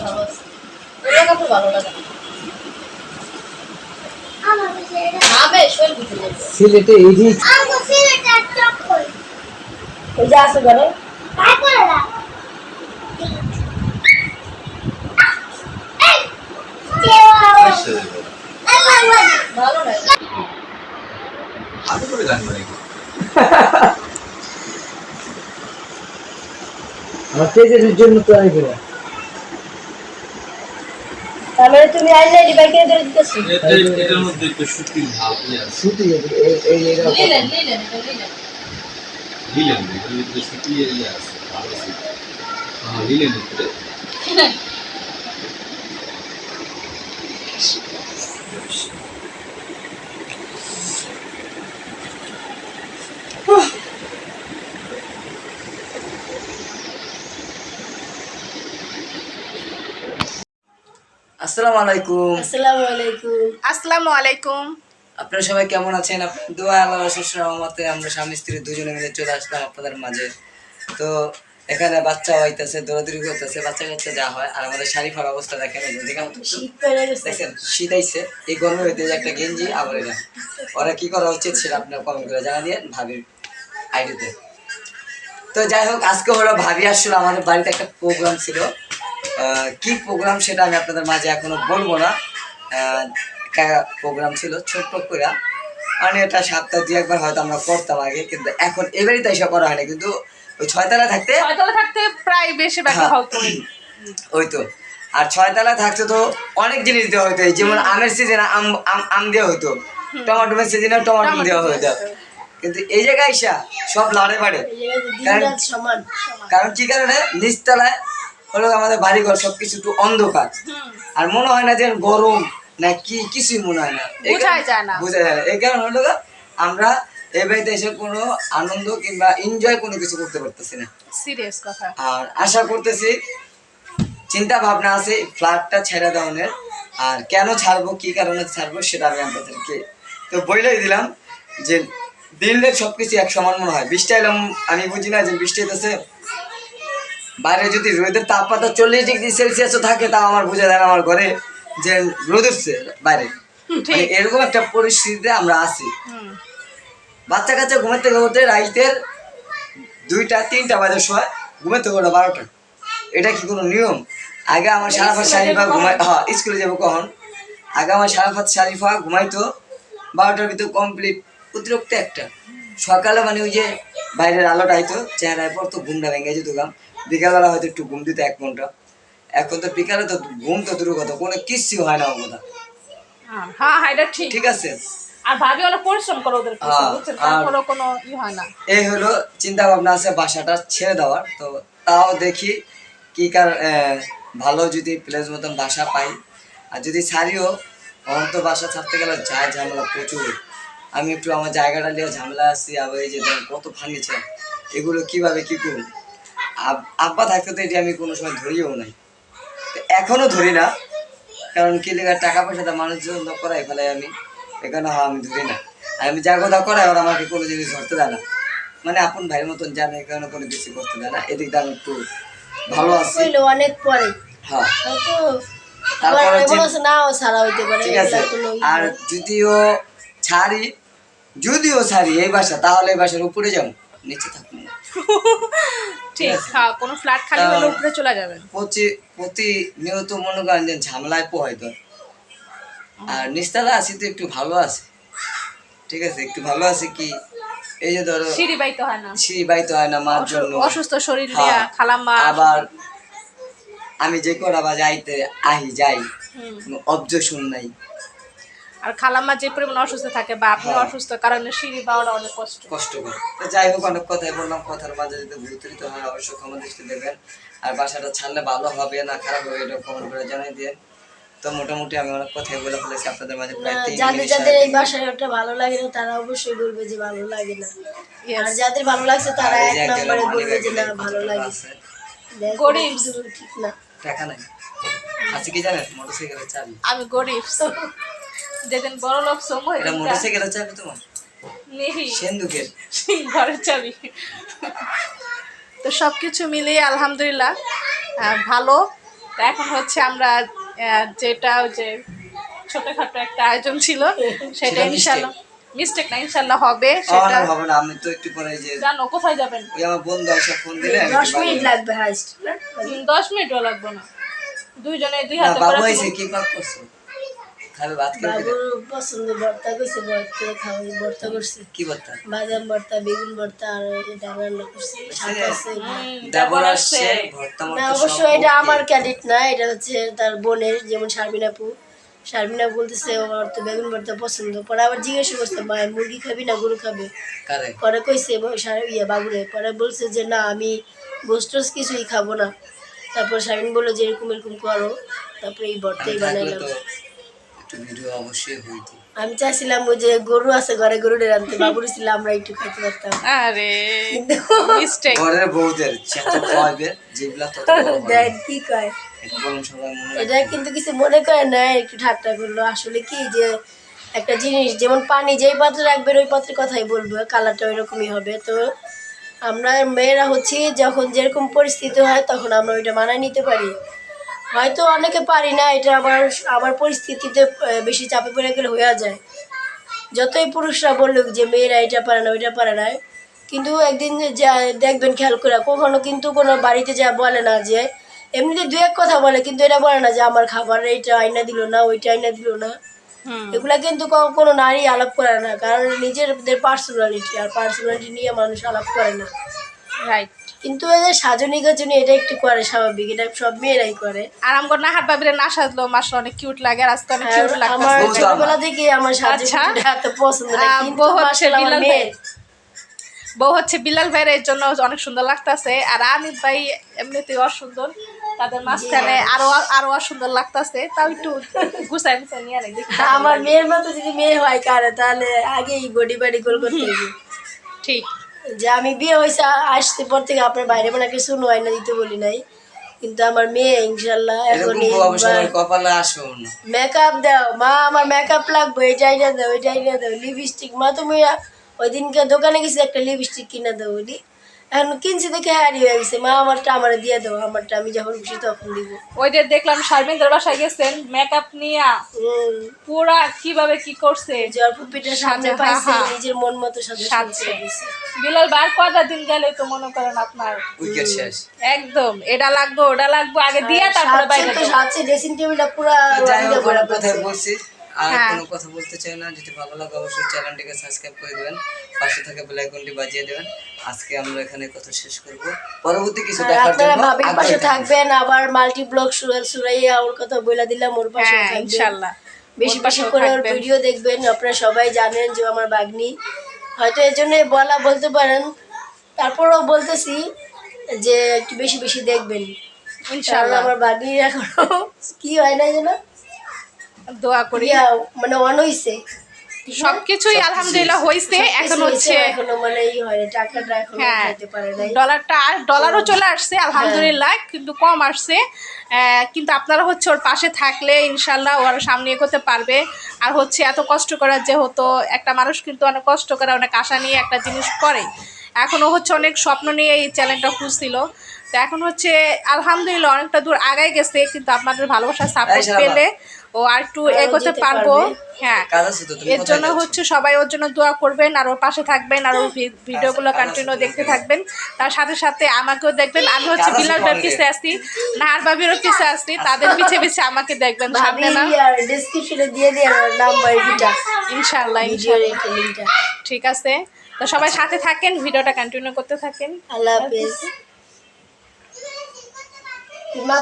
ভালো আছি ভালো লাগে আমার তেজের জন্য তো আমি করে তার মানে তুমি আইলে ডিবাইকে ধরে দিতেছি এটার মধ্যে একটু শুটিং ভাব আছে শুটি এই এই এরা নিলেন নিলেন নিলেন। নিলেন মধ্যে শুটিং ইয়ে আছে ভালো আছে হ্যাঁ নিলেন একটু আসসালামু আলাইকুম। আসসালামু আলাইকুম। আসসালামু আলাইকুম। আপনারা সবাই কেমন আছেন? দোয়া আল্লাহ শ্বশুর রহমতে আমরা স্বামী স্ত্রী দুজনে মিলে চলে আসলাম আপনাদের মাঝে। তো এখানে বাচ্চা হইতেছে দৌড়াদৌড়ি করতেছে বাচ্চা কাচ্চা যা হয় আর আমাদের শাড়ি অবস্থা দেখেন দেখেন শীত আইছে। এই গরমে হইতে যে একটা গেঞ্জি আবার এটা। ওরা কি করা উচিত সেটা আপনার কমেন্ট করে জানা দিয়ে ভাবির আইডিতে। তো যাই হোক আজকে হলো ভাবি আসছিল আমাদের বাড়িতে একটা প্রোগ্রাম ছিল। কি প্রোগ্রাম সেটা আমি আপনাদের মাঝে এখনও বলব না। একটা প্রোগ্রাম ছিল ছোট্ট করে মানে এটা সপ্তাহ দুই একবার হয়তো আমরা করতাম আগে কিন্তু এখন এবারই তো এসব করা হয় না। কিন্তু ওই ছয়তলা থাকতে ছয়তলা থাকতে প্রায় বেশিরভাগই হ্যাঁ। হতো। ওই তো। আর ছয়তলা থাকতে তো অনেক জিনিস দেওয়া হতো যেমন আমের সিজনে আম আম দেওয়া হতো টমাটোমের সিজনে টমাটো টমেটো দেওয়া হতো কিন্তু এই জায়গায় সব লাড়ে বাড়ে কারণ কি কারণে? নিচতলায় হলো আমাদের বাড়িঘর সব কিছু একটু অন্ধকার। আর মনে হয় না যে গরম না কি কিছুই মনে হয় না। এই বোঝাই যায় না। বোঝা যায় না। এই কারণে হলো আমরা এই বাড়িতে এসে কোনো আনন্দ কিংবা এনজয় কোনো কিছু করতে পারতেছি না। সিরিয়াস কথা। আর আশা করতেছি চিন্তা ভাবনা আছে ফ্ল্যাটটা ছেড়ে দেওয়ানের আর কেন ছাড়বো কি কারণে ছাড়বো সেটা আমি আপনাদেরকে তো বইলেই দিলাম যে রেট সব কিছু এক সমান মনে হয়। বৃষ্টি এলাম আমি বুঝি না যে বৃষ্টি হইতেছে। বাইরে যদি রোদের তাপমাত্রা চল্লিশ ডিগ্রি সেলসিয়াসও থাকে তাও আমার বুঝে যায় না আমার ঘরে যে রোদ উঠছে বাইরে। মানে ঠিক। এরকম একটা পরিস্থিতিতে আমরা আছি। বাচ্চা কাচ্চা ঘুমাতে ঘুমাতে রাইতের দুইটা তিনটা বাজার সময় ঘুমাতে ঘুমাতে বারোটা। এটা কি কোনো নিয়ম? আগে আমার সারাফাত শারিফা ঘুমাই হ্যাঁ স্কুলে যাব কখন? আগে আমার সারাফাত শারিফা ঘুমাইতো বারোটার ভিতর কমপ্লিট অতিরিক্ত একটা। সকালে মানে ওই যে বাইরের আলোটা আইতো চেহারায় পড়তো ঘুমটা ভেঙে যেত গাম বিকালবেলা হয়তো একটু ঘুম দিত এক ঘণ্টা। এখন তো বিকালে তো ঘুম তো দূর কথা কোনো কিচ্ছু হয় না কথা। হ্যাঁ, হ্যাঁ হ্যাঁ এটা ঠিক। ঠিক আছে? আর ভাবি অনেক পরিশ্রম করে ওদের পিছনে, বুঝছেন? আর- তারপরেও কোনো ই হয় না। এই হলো চিন্তা ভাবনা আছে বাসাটা ছেড়ে দেওয়ার। তো তাও দেখি কি কার ভালো যদি প্লেস মতন বাসা পাই। আর যদি ছাড়িও অন্ত বাসা ছাড়তে গেলে যায় ঝামেলা প্রচুর আমি একটু আমার জায়গাটা নিয়ে ঝামেলা আছি আবার এই যে কত ফার্নিচার এগুলো কীভাবে কি আব- আব্বা থাকতে তো এটি আমি কোনো সময় ধরিও নাই। তো এখনও ধরি না কারণ কি লেগে টাকা পয়সাটা মানুষজন করাই ফেলে আমি। এখানে হ্যাঁ আমি ধরি না। আমি যা কথা করাই ওরা আমাকে কোনো জিনিস ধরতে দেয় না। মানে আপন ভাইয়ের মতন জানে এখানে কোনো কিছু করতে দেয় না। এদিক দিয়ে আমি একটু ভালো আছি। অনেক পরে। হ্যাঁ। তারপরে নাও হইতে পারে ঠিক আছে। আর। যদিও ছাড়ি যদিও ছাড়ি এই বাসা তাহলে এই বাসার উপরে যাব নিচে থাকব। ঠিক হ্যাঁ কোনো ফ্ল্যাট খালি হলে উপরে চলে যাবেন। প্রতি প্রতিনিয়ত মনে করেন যে ঝামেলায় পোহাইতো আর নিস্তালা আছি তো একটু ভালো আছে। ঠিক আছে একটু ভালো আছে কি এই যে ধরো সিঁড়ি বাইতে হয় না। সিঁড়ি বাইতে হয় না মার জন্য। অসুস্থ শরীর নিয়ে হ্যাঁ, খালাম্মা। আবার আমি যে কটা বাজে আইতে আহি যাই। কোনো অবজেকশন নাই। আর খালাম্মা যে পরিমাণ অসুস্থ থাকে বা আপনি হ্যাঁ। অসুস্থ কারণে সিঁড়ি পাওয়াটা অনেক কষ্ট। কষ্ট করে। যাই হোক অনেক কথাই বললাম। কথার মাঝে যদি বিতরিত হয় অবশ্যই ক্ষমা দৃষ্টি দেবেন। আর বাসাটা ছাড়লে ভালো হবে না খারাপ হবে এটা কমেন্ট করে জানাই দিয়ে তো মোটামুটি আমি অনেক কথাই বলে ফেলেছি আপনাদের মাঝে প্রায় তিন যাদের যাদের এই বাসাটা ভালো লাগে না তারা অবশ্যই বলবে যে ভালো লাগে না। আর যাদের ভালো লাগছে তারা এক নম্বরে বলবে যে না ভালো কত টাকা লাগে গরিব। ঠিক না। টাকা নাই। আছে কি জানেন? মোটরসাইকেলের চাবি। আমি গরিব যেদিন বড় লোক সময় এটা মোটরসাইকেলের চাবি তোমার? নেহি সেন্দুকের ঘরের চাবি। তো সব কিছু মিলিয়ে আলহামদুলিল্লাহ ভালো। এখন হচ্ছে আমরা যেটা ওই যে ছোটখাটো একটা আয়োজন ছিল সেটা ইনশাল্লাহ মিস্টেক না ইনশাল্লাহ হবে। সেটা হবে না আমি তো একটু পরে যে জানো কোথায় যাবেন? ওই আমার বন্ধু এসে ফোন দিলে আমি দশ একটু মিনিট লাগবে হাইস্ট হুম, দশ মিনিটও লাগবে না। দুইজনে দুই হাতে বাবু করে এসে কি পাক করছ? খাবে ভাত খাবে? পছন্দ ভর্তা কইছে ভর্তা খাওয়াই ভর্তা করছে। কি বলতা বাদাম ভর্তা বেগুন ভর্তা আর এটা রান্না করছে। শাক আছে হুম, দেবর দেবর আসছে আসছে। ভর্তা না অবশ্য এটা আমার ক্যাডিট না এটা হচ্ছে তার বোনের যেমন শারমিন আপু। শারমিন আপু বলতেছে ওর তো বেগুন ভর্তা পছন্দ। পরে আবার জিজ্ঞাসা করছে মা মুরগি খাবি না গরু খাবে? পরে কইছে ইয়ে বাবুরে। পরে বলছে যে না আমি গোস্ট টোস্ট কিছুই খাব না। তারপর শারমিন বলল যে এরকম এরকম করো। তারপরে এই ভর্তাই বানাইলাম। একটু ভিডিও অবশ্যই হইতো। আমি চাইছিলাম ওই যে গরু আছে ঘরে গরু আনতে। বাবুর ছিল আমরা একটু খাইতে পারতাম। আরে মিস্টেক ঘরের বউদের খাওয়াবে যেগুলা তত। দেখ কি কয়। এটা কিন্তু কিছু মনে করে না একটু ঠাট্টা করল। আসলে কি যে একটা জিনিস যেমন পানি যেই পাত্রে রাখবে ওই পাত্রের কথাই বলব। কালারটা ওইরকমই হবে। তো আমরা মেয়েরা হচ্ছি যখন যেরকম পরিস্থিতি হয় তখন আমরা ওইটা মানায় নিতে পারি। হয়তো অনেকে পারি না এটা আমার আমার পরিস্থিতিতে বেশি চাপে পড়ে গেলে হয়ে যায়। যতই পুরুষরা বলুক যে মেয়েরা এটা পারে না ওইটা পারে না কিন্তু একদিন যা দেখবেন খেয়াল করে কখনো কিন্তু কোনো বাড়িতে যা বলে না যে এমনিতে দু এক কথা বলে কিন্তু এটা বলে না যে আমার খাবার এইটা আইনা দিল না ওইটা আইনা দিল না। এগুলা কিন্তু কোনো নারী আলাপ করে না কারণ নিজেদের পার্সোনালিটি আর পার্সোনালিটি নিয়ে মানুষ আলাপ করে না। রাইট কিন্তু এই যে সাজনিকের জন্য এটা একটু করে স্বাভাবিক এটা সব মেয়েরাই করে। আর আমার না হাত বাবিরে না সাজলেও মাসা অনেক কিউট লাগে আর আজকে অনেক কিউট আমার ছোটবেলা থেকে আমার আচ্ছা। সাজনিকটা এত পছন্দ না কিন্তু বউ হচ্ছে আমার বিলাল ভাই। বউ হচ্ছে বিলাল ভাইয়ের এর জন্য অনেক সুন্দর লাগতাছে। আর আমির ভাই এমনিতেই অসুন্দর। তাদের মাঝখানে আরও আরও অসুন্দর লাগতাছে। তাও একটু গুছাই গুছাই নিয়ে রাখি আমার মেয়ের মতো যদি মেয়ে হয় কারে তাহলে আগেই বডি বাড়ি গোল করতে ঠিক। যে আমি বিয়ে হয়েছে আসতে পর থেকে আপনার বাইরে মানে কিছু নয় না দিতে বলি নাই। কিন্তু আমার মেয়ে ইনশাল্লাহ এখন কপালে আসো মেকআপ দাও মা আমার মেকআপ লাগবে এটাই না দাও এটাই না দাও লিপস্টিক মা তুমি ওই দিনকে দোকানে গেছি একটা লিপস্টিক কিনে দাও বলি। এখন কিনছি দেখে হারি হয়ে গেছে মা আমারটা আমার দিয়ে দাও আমারটা আমি যখন খুশি তখন দিব। ওই যে দেখলাম শারমিনদের বাসায় গেছেন মেকআপ নিয়ে। পুরা কীভাবে কি করছে? জলপুপিটার সামনে পাইছে হ্যাঁ, হ্যাঁ। নিজের মন মতো সাজে সাজছে। বিলাল বার কয়টা দিন গেলে তো মনে করেন আপনার? উইকেট শেষ। একদম এটা লাগবে ওটা লাগবে আগে দিয়ে তারপরে বাইরে সাজছে তো যাব। সাজছে ড্রেসিং টেবিলটা পুরো তো যাই আর হ্যাঁ। কোনো কথা বলতে চাই না। যদি ভালো লাগে অবশ্যই চ্যানেলটিকে সাবস্ক্রাইব করে দিবেন। পাশে থাকা বেল আইকনটি বাজিয়ে দেবেন। আজকে আমরা এখানে কথা শেষ করব। পরবর্তী কিছু দেখার জন্য ভাবির আগ্রহী পাশে থাকবেন। আবার মাল্টি ব্লগ সুরাইয়া ওর কথা বলে দিলাম ওর পাশে হ্যাঁ থাকবেন। ইনশাল্লাহ। বেশি বেশি করে ওর ভিডিও দেখবেন। আপনারা সবাই জানেন যে আমার বাগনি হয়তো এর জন্য বলা বলতে পারেন। তারপরও বলতেছি যে একটু বেশি বেশি দেখবেন। কারণ ইনশাল্লাহ আমার বাগনির এখনও কি হয় না যেন? দোয়া করি। মানে অন হইছে সবকিছুই। আলহামদুলিল্লাহ হয়েছে এখন হচ্ছে। মানে হয় হ্যাঁ ডলারটা আর ডলারও চলে আসছে আলহামদুলিল্লাহ কিন্তু কম আসছে। কিন্তু আপনারা হচ্ছে ওর পাশে থাকলে ইনশাল্লাহ ও আরও সামনে এগোতে পারবে। আর হচ্ছে এত কষ্ট করার যেহেতু একটা মানুষ কিন্তু অনেক কষ্ট করে অনেক আশা নিয়ে একটা জিনিস করে। এখনও হচ্ছে অনেক স্বপ্ন নিয়ে এই চ্যানেলটা খুঁজছিল। তো এখন হচ্ছে আলহামদুলিল্লাহ অনেকটা দূর আগায় গেছে কিন্তু আপনাদের ভালোবাসা সাপোর্ট পেলে ও আর একটু এগোতে পারব। হ্যাঁ। এর জন্য হচ্ছে সবাই ওর জন্য দোয়া করবেন আর ওর পাশে থাকবেন আর ওর ভিডিওগুলো কন্টিনিউ দেখতে থাকবেন। তার সাথে সাথে আমাকেও দেখবেন। আমি হচ্ছে কাজ আছে বিলাল তো ভাইয়ের অনেক। পিছে আসছি নাহার ভাবিরও পিছে আসছি তাদের পিছে পিছে আমাকে দেখবেন সামনে না? ডেসক্রিপশনে দিয়ে দিয়ে নাম্বার এটা ইনশাল্লাহ ইনশাল্লাহ ঠিক আছে। তো সবাই সাথে থাকেন ভিডিওটা কন্টিনিউ করতে থাকেন। আল্লাহ হাফেজ। মা